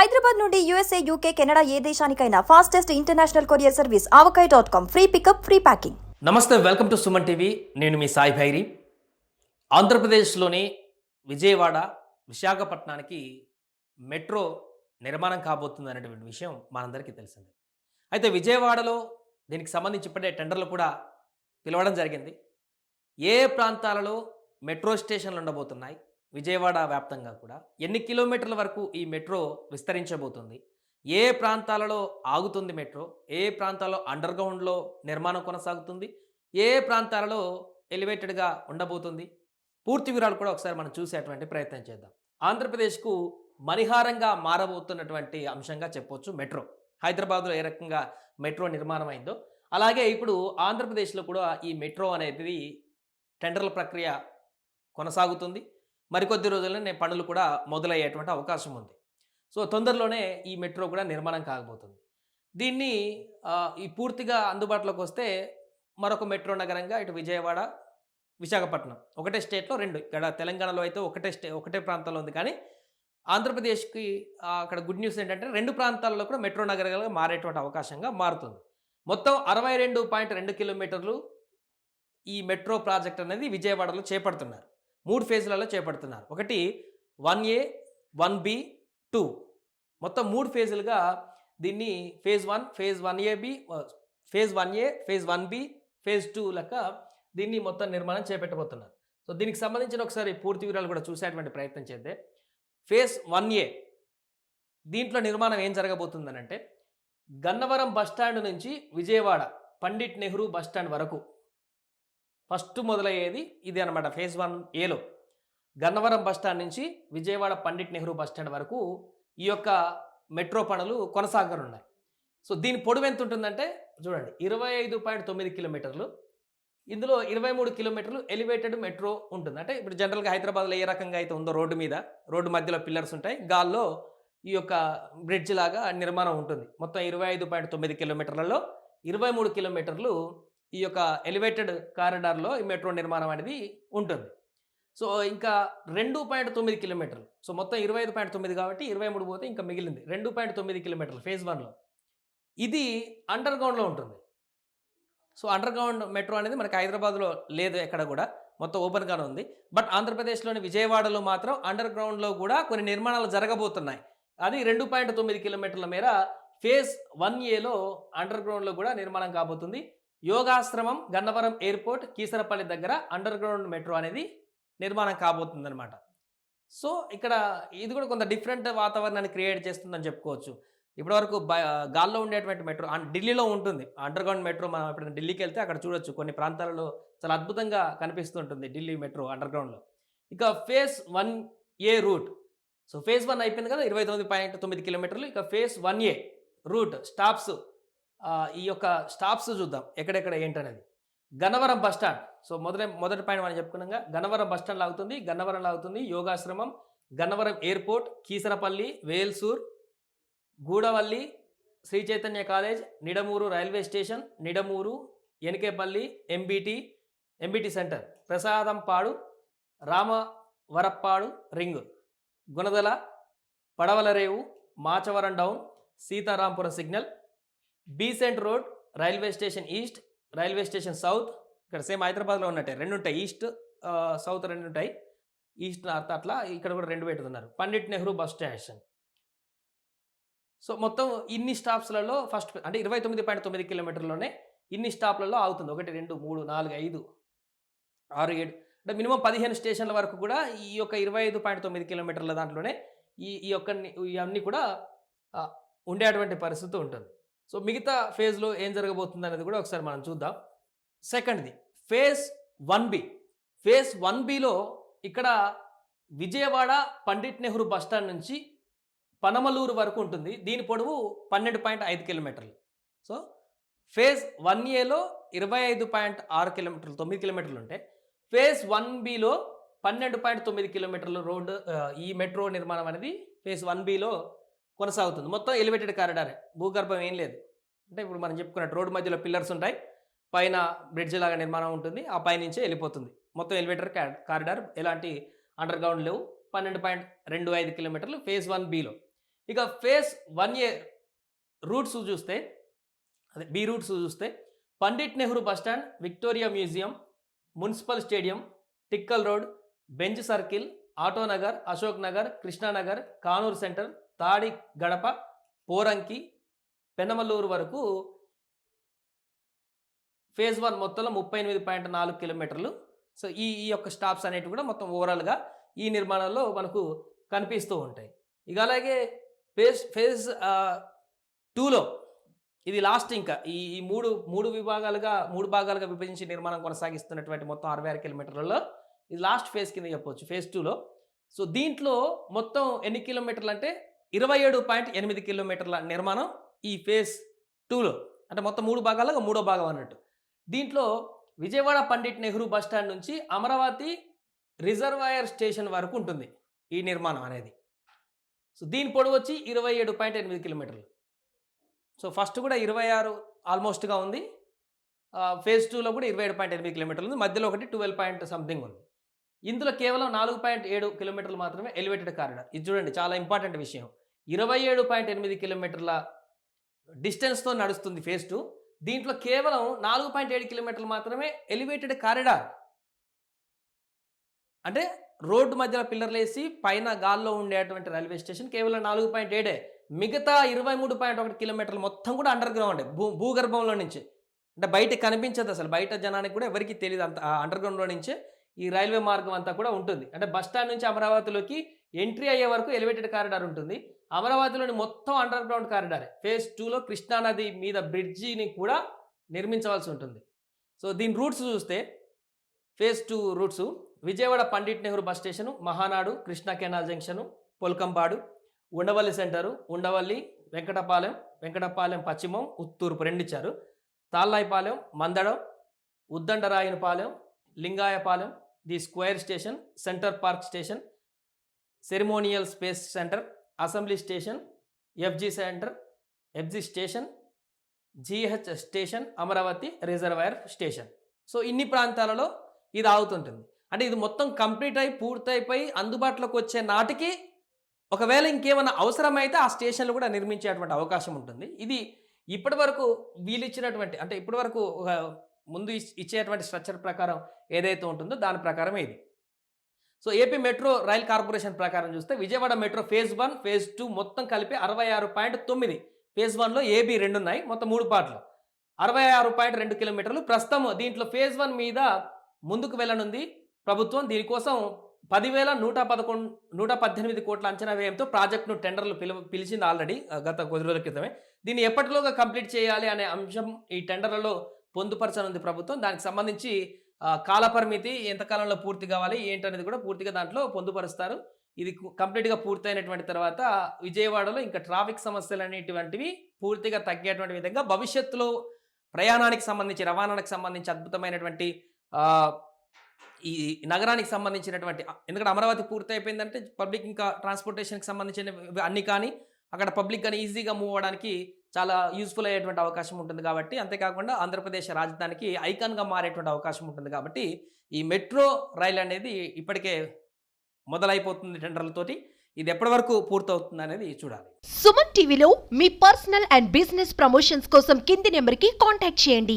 హైదరాబాద్ నుండి USA UK Canada ఏ దేశానికైనా fastest international courier service Avakaya dot com free pickup free packing నమస్తే welcome to Suman TV నేను మీ సాయి భైరి. ఆంధ్రప్రదేశ్లోని విజయవాడ విశాఖపట్నానికి మెట్రో నిర్మాణం కాబోతుంది అనేటువంటి విషయం మనందరికీ తెలిసిందే. అయితే విజయవాడలో దీనికి సంబంధించి ఇప్పటికే టెండర్లు కూడా పిలవడం జరిగింది. ఏ ప్రాంతాలలో మెట్రో స్టేషన్లు ఉండబోతున్నాయి? విజయవాడ వ్యాప్తంగా కూడా ఎన్ని కిలోమీటర్ల వరకు ఈ మెట్రో విస్తరించబోతుంది? ఏ ప్రాంతాలలో ఆగుతుంది మెట్రో? ఏ ప్రాంతాల్లో అండర్ గ్రౌండ్లో నిర్మాణం కొనసాగుతుంది? ఏ ప్రాంతాలలో ఎలివేటెడ్గా ఉండబోతుంది? పూర్తి వివరాలు కూడా ఒకసారి మనం చూసేటువంటి ప్రయత్నం చేద్దాం. ఆంధ్రప్రదేశ్కు మణిహారంగా మారబోతున్నటువంటి అంశంగా చెప్పొచ్చు మెట్రో. హైదరాబాద్లో ఏ రకంగా మెట్రో నిర్మాణం అయిందో. అలాగే ఇప్పుడు ఆంధ్రప్రదేశ్లో కూడా ఈ మెట్రో అనేది టెండర్ల ప్రక్రియ కొనసాగుతుంది. మరికొద్ది రోజుల్లోనే పనులు కూడా మొదలయ్యేటువంటి అవకాశం ఉంది. సో తొందరలోనే ఈ మెట్రో కూడా నిర్మాణం కాకపోతుంది. దీన్ని ఈ పూర్తిగా అందుబాటులోకి వస్తే మరొక మెట్రో నగరంగా ఇటు విజయవాడ విశాఖపట్నం ఒకటే స్టేట్లో రెండు. ఇక్కడ తెలంగాణలో అయితే ఒకటే స్టే ఒకటే ప్రాంతంలో ఉంది. కానీ ఆంధ్రప్రదేశ్కి అక్కడ గుడ్ న్యూస్ ఏంటంటే రెండు ప్రాంతాల్లో కూడా మెట్రో నగరాలుగా మారేటువంటి అవకాశంగా మారుతుంది. మొత్తం అరవై రెండు పాయింట్ రెండు కిలోమీటర్లు ఈ మెట్రో ప్రాజెక్ట్ అనేది విజయవాడలో చేపడుతున్నారు. మూడు ఫేజ్లలో చేపడుతున్నారు. ఒకటి one A one B two. మొత్తం మూడు ఫేజులుగా దీన్ని phase one phase one A B phase one A phase one B phase two లెక్క దీన్ని మొత్తం నిర్మాణం చేపట్టబోతున్నారు. సో దీనికి సంబంధించిన ఒకసారి పూర్తి వివరాలు కూడా చూసేటువంటి ప్రయత్నం చేద్దే. ఫేజ్ వన్ ఏ దీంట్లో నిర్మాణం ఏం జరగబోతుందని అంటే గన్నవరం బస్టాండ్ నుంచి విజయవాడ పండిట్ నెహ్రూ బస్టాండ్ వరకు ఫస్ట్ మొదలయ్యేది ఇది అనమాట ఫేజ్ వన్ ఏలో. గన్నవరం బస్టాండ్ నుంచి విజయవాడ పండిట్ నెహ్రూ బస్టాండ్ వరకు ఈ యొక్క మెట్రో పనులు కొనసాగనున్నాయి. సో దీని పొడవు ఎంత ఉంటుందంటే చూడండి ఇరవై ఐదు పాయింట్ తొమ్మిది కిలోమీటర్లు. ఇందులో ఇరవై మూడు కిలోమీటర్లు ఎలివేటెడ్ మెట్రో ఉంటుంది. అంటే ఇప్పుడు జనరల్గా హైదరాబాద్లో ఏ రకంగా అయితే ఉందో రోడ్డు మీద రోడ్డు మధ్యలో పిల్లర్స్ ఉంటాయి గాల్లో ఈ యొక్క బ్రిడ్జ్ లాగా నిర్మాణం ఉంటుంది. మొత్తం ఇరవై ఐదు పాయింట్ తొమ్మిది కిలోమీటర్లలో ఇరవై మూడు కిలోమీటర్లు ఈ యొక్క ఎలివేటెడ్ కారిడార్లో ఈ మెట్రో నిర్మాణం అనేది ఉంటుంది. సో ఇంకా రెండు పాయింట్ తొమ్మిది కిలోమీటర్లు. సో మొత్తం ఇరవై ఐదు పాయింట్ తొమ్మిది కాబట్టి ఇరవై మూడు పోతే ఇంకా మిగిలింది. రెండు పాయింట్ తొమ్మిది కిలోమీటర్లు ఫేజ్ వన్లో ఇది అండర్ గ్రౌండ్లో ఉంటుంది. సో అండర్ గ్రౌండ్ మెట్రో అనేది మనకి హైదరాబాద్లో లేదు ఎక్కడ కూడా. మొత్తం ఓపెన్గానే ఉంది. బట్ ఆంధ్రప్రదేశ్లోని విజయవాడలో మాత్రం అండర్ గ్రౌండ్లో కూడా కొన్ని నిర్మాణాలు జరగబోతున్నాయి. అది రెండు పాయింట్ తొమ్మిది కిలోమీటర్ల మేర ఫేజ్ వన్ ఏలో అండర్ గ్రౌండ్లో కూడా నిర్మాణం కాబోతుంది. యోగాశ్రమం గన్నవరం ఎయిర్పోర్ట్ కీసరపల్లి దగ్గర అండర్ గ్రౌండ్ మెట్రో అనేది నిర్మాణం కాబోతుందన్నమాట. సో ఇక్కడ ఇది కూడా కొంత డిఫరెంట్ వాతావరణాన్ని క్రియేట్ చేస్తుందని చెప్పుకోవచ్చు. ఇప్పటివరకు బ గాల్లో ఉండేటువంటి మెట్రో ఢిల్లీలో ఉంటుంది. అండర్ గ్రౌండ్ మెట్రో మనం ఎప్పుడైనా ఢిల్లీకి వెళ్తే అక్కడ చూడొచ్చు. కొన్ని ప్రాంతాలలో చాలా అద్భుతంగా కనిపిస్తుంటుంది ఢిల్లీ మెట్రో అండర్ గ్రౌండ్లో ఇక phase one A route. So phase one అయిపోయింది కదా ఇరవై తొమ్మిది పాయింట్ తొమ్మిది కిలోమీటర్లు. ఇక phase one A route. Stops ఈ యొక్క స్టాప్స్ చూద్దాం. ఎక్కడెక్కడ ఏంటనేది. Gannavaram bus stand. సో మొదట మొదటి పైన మనం చెప్పుకున్నాగా గన్నవరం బస్ స్టాండ్ లాగుతుంది గన్నవరం లాగుతుంది Yogashramam Gannavaram airport Keesarapalli Velsur Gudavalli Sri Chaitanya college Nidamuru railway station Nidamuru Enakepalli MBT MBT centre Prasadampadu Ramavarappadu ring Gunadala Padavalarevu Machavaram down Seetharampuram signal Besant road railway station east railway station south ఇక్కడ same హైదరాబాద్లో ఉన్నట్టే. రెండు ఉంటాయి east south రెండు ఉంటాయి east north అట్లా ఇక్కడ కూడా రెండు పెట్టుతున్నారు Pandit Nehru bus station. So మొత్తం ఇన్ని స్టాప్స్లలో ఫస్ట్ అంటే ఇరవై తొమ్మిది పాయింట్ తొమ్మిది కిలోమీటర్లోనే ఇన్ని స్టాప్లలో ఆగుతుంది. ఒకటి రెండు మూడు నాలుగు ఐదు ఆరు ఏడు. అంటే మినిమం పదిహేను స్టేషన్ల వరకు కూడా ఈ యొక్క ఇరవై ఐదు పాయింట్ తొమ్మిది కిలోమీటర్ల దాంట్లోనే ఈ ఈ యొక్క ఇవన్నీ కూడా ఉండేటువంటి పరిస్థితి ఉంటుంది. సో మిగతా ఫేజ్లో ఏం జరగబోతుంది అనేది కూడా ఒకసారి మనం చూద్దాం. సెకండ్ది phase one B. Phase one below ఇక్కడ విజయవాడ పండిట్ నెహ్రూ బస్ స్టాండ్ నుంచి పనమలూరు వరకు ఉంటుంది. దీని పొడవు పన్నెండు పాయింట్ ఐదు కిలోమీటర్లు. సో ఫేజ్ వన్ ఏలో ఇరవై ఐదు పాయింట్ ఆరు కిలోమీటర్లు తొమ్మిది కిలోమీటర్లు ఉంటాయి ఫేజ్ వన్ బిలో పన్నెండు పాయింట్ తొమ్మిది కిలోమీటర్లు రోడ్డు ఈ మెట్రో నిర్మాణం అనేది ఫేజ్ వన్ బిలో కొనసాగుతుంది. మొత్తం ఎలివేటెడ్ కారిడారే భూగర్భం ఏం లేదు. అంటే ఇప్పుడు మనం చెప్పుకున్నట్టు రోడ్డు మధ్యలో పిల్లర్స్ ఉంటాయి. పైన బ్రిడ్జ్ లాగా నిర్మాణం ఉంటుంది. ఆ పైనుంచే వెళ్ళిపోతుంది. మొత్తం ఎలివేటర్ కారిడార్ ఎలాంటి అండర్ గ్రౌండ్ లేవు. పన్నెండు పాయింట్ రెండు ఐదు కిలోమీటర్లు ఫేజ్ వన్ బిలో ఇక ఫేస్ వన్ ఏ రూట్స్ చూస్తే అదే బి రూట్స్ చూస్తే Pandit Nehru bus stand Victoria museum municipal stadium Tikkle road Benz circle Autonagar Ashok Nagar Krishnanagar Kanuru centre Tadigadapa Poranki Penamaluru వరకు ఫేజ్ వన్ మొత్తంలో ముప్పై ఎనిమిది పాయింట్ నాలుగు కిలోమీటర్లు. సో ఈ ఈ యొక్క స్టాప్స్ అనేటివి కూడా మొత్తం ఓవరాల్గా ఈ నిర్మాణంలో మనకు కనిపిస్తూ ఉంటాయి. ఇక అలాగే ఫేజ్ ఫేజ్ టూలో ఇది లాస్ట్ ఇంకా. ఈ ఈ మూడు మూడు విభాగాలుగా మూడు భాగాలుగా విభజించి నిర్మాణం కొనసాగిస్తున్నటువంటి మొత్తం అరవై ఆరు కిలోమీటర్లలో ఇది లాస్ట్ ఫేజ్ కింద చెప్పవచ్చు ఫేజ్ టూలో. సో దీంట్లో మొత్తం ఎన్ని కిలోమీటర్లు అంటే ఇరవై ఏడు పాయింట్ ఎనిమిది కిలోమీటర్ల నిర్మాణం ఈ ఫేజ్ టూలో. అంటే మొత్తం మూడు భాగాలుగా మూడో భాగం అన్నట్టు. దీంట్లో విజయవాడ పండిట్ నెహ్రూ బస్ స్టాండ్ నుంచి అమరావతి రిజర్వాయర్ స్టేషన్ వరకు ఉంటుంది ఈ నిర్మాణం అనేది. సో దీని పొడవు వచ్చి ఇరవై ఏడు పాయింట్ ఎనిమిది కిలోమీటర్లు. సో ఫస్ట్ కూడా ఇరవై ఆరు ఆల్మోస్ట్గా ఉంది. ఫేజ్ టూలో కూడా ఇరవై ఏడు పాయింట్ ఎనిమిది కిలోమీటర్లు ఉంది. మధ్యలో ఒకటి ట్వెల్వ్ పాయింట్ సంథింగ్ ఉంది. ఇందులో కేవలం నాలుగు పాయింట్ ఏడు కిలోమీటర్లు మాత్రమే ఎలివేటెడ్ కారిడార్ ఇది చూడండి చాలా ఇంపార్టెంట్ విషయం. ఇరవై ఏడు పాయింట్ ఎనిమిది కిలోమీటర్ల డిస్టెన్స్తో నడుస్తుంది ఫేజ్ టూ. దీంట్లో కేవలం నాలుగు పాయింట్ ఏడు కిలోమీటర్లు మాత్రమే ఎలివేటెడ్ కారిడార్. అంటే రోడ్డు మధ్యలో పిల్లర్లు వేసి పైన గాల్లో ఉండేటువంటి రైల్వే స్టేషన్ కేవలం నాలుగు పాయింట్ ఏడే. మిగతా ఇరవై మూడు పాయింట్ ఒకటి కిలోమీటర్లు మొత్తం కూడా అండర్ గ్రౌండ్ భూ భూగర్భంలో నుంచి. అంటే బయట కనిపించదు అసలు. బయట జనానికి కూడా ఎవరికి తెలియదు అంత అండర్ గ్రౌండ్లో నుంచే ఈ రైల్వే మార్గం అంతా కూడా ఉంటుంది. అంటే బస్ స్టాండ్ నుంచి అమరావతిలోకి ఎంట్రీ అయ్యే వరకు ఎలివేటెడ్ కారిడార్ ఉంటుంది. అమరావతిలోని మొత్తం అండర్ గ్రౌండ్ కారిడార్ ఫేజ్ టూలో కృష్ణానది మీద బ్రిడ్జిని కూడా నిర్మించవలసి ఉంటుంది. సో దీని రూట్స్ చూస్తే phase two routes Vijayawada Pandit Nehru bus station Mahanadu Krishna canal junction Polakampadu Undavalli centre Undavalli Venkatapalem Venkatapalem పశ్చిమం ఉత్తూర్పు రెండు ఇచ్చారు. Tallayapalem Mandadam Uddandarayunipalem Lingayapalem the square station centre park station ceremonial space centre assembly station FG centre FG station GH station Amaravati reservoir station. So ఇన్ని ప్రాంతాలలో ఇది ఆగుతుంటుంది. అంటే ఇది మొత్తం complete అయి పూర్తయిపోయి అందుబాటులోకి వచ్చే నాటికి ఒకవేళ ఇంకేమైనా అవసరమైతే ఆ స్టేషన్లు కూడా నిర్మించేటువంటి అవకాశం ఉంటుంది. ఇది ఇప్పటి వరకు వీళ్ళు ఇచ్చినటువంటి అంటే ఇప్పటి వరకు ఒక ముందు ఇచ్చేటువంటి స్ట్రక్చర్ ప్రకారం ఏదైతే ఉంటుందో దాని ప్రకారమే ఇది. So AP metro rail corporation ప్రకారం చూస్తే Vijayawada metro phase one phase two మొత్తం కలిపి అరవై ఆరు పాయింట్ తొమ్మిది. ఫేజ్ వన్లో ఏబీ రెండు ఉన్నాయి మొత్తం మూడు పార్ట్లు. అరవై ఆరు పాయింట్ రెండు కిలోమీటర్లు. ప్రస్తుతం దీంట్లో ఫేజ్ వన్ మీద ముందుకు వెళ్ళనుంది ప్రభుత్వం. దీనికోసం పదివేల నూట పదకొండు నూట పద్దెనిమిది కోట్ల అంచనా వ్యయంతో ప్రాజెక్టును టెండర్లు పిలు పిలిచింది ఆల్రెడీ గత కొద్ది రోజుల క్రితమే. దీన్ని ఎప్పటిలోగా కంప్లీట్ చేయాలి అనే అంశం ఈ టెండర్లలో పొందుపరచనుంది ప్రభుత్వం. దానికి సంబంధించి కాలపరిమితి ఎంతకాలంలో పూర్తి కావాలి ఏంటనేది కూడా పూర్తిగా దాంట్లో పొందుపరుస్తారు. ఇది కంప్లీట్గా పూర్తయినటువంటి తర్వాత విజయవాడలో ఇంకా ట్రాఫిక్ సమస్యలు అనేటువంటివి పూర్తిగా తగ్గేటువంటి విధంగా భవిష్యత్తులో ప్రయాణానికి సంబంధించి రవాణానికి సంబంధించి అద్భుతమైనటువంటి ఈ నగరానికి సంబంధించినటువంటి ఎందుకంటే అమరావతి పూర్తి అయిపోయిందంటే పబ్లిక్ ఇంకా ట్రాన్స్పోర్టేషన్కి సంబంధించిన అన్ని కానీ అక్కడ పబ్లిక్ కానీ ఈజీగా మూవ్ అవ్వడానికి చాలా యూస్ఫుల్ అయ్యేటువంటి అవకాశం ఉంటుంది కాబట్టి అంతేకాకుండా ఆంధ్రప్రదేశ్ రాజధానికి ఐకాన్గా మారేటువంటి అవకాశం ఉంటుంది కాబట్టి ఈ మెట్రో రైలు అనేది ఇప్పటికే మొదలైపోతుంది టెండర్లతోటి. ఇది ఎప్పటి వరకు పూర్తవుతుంది అనేది చూడాలి. సుమన్ టీవీలో మీ పర్సనల్ అండ్ బిజినెస్ ప్రమోషన్స్ కోసం కింది నెంబర్కి కాంటాక్ట్ చేయండి.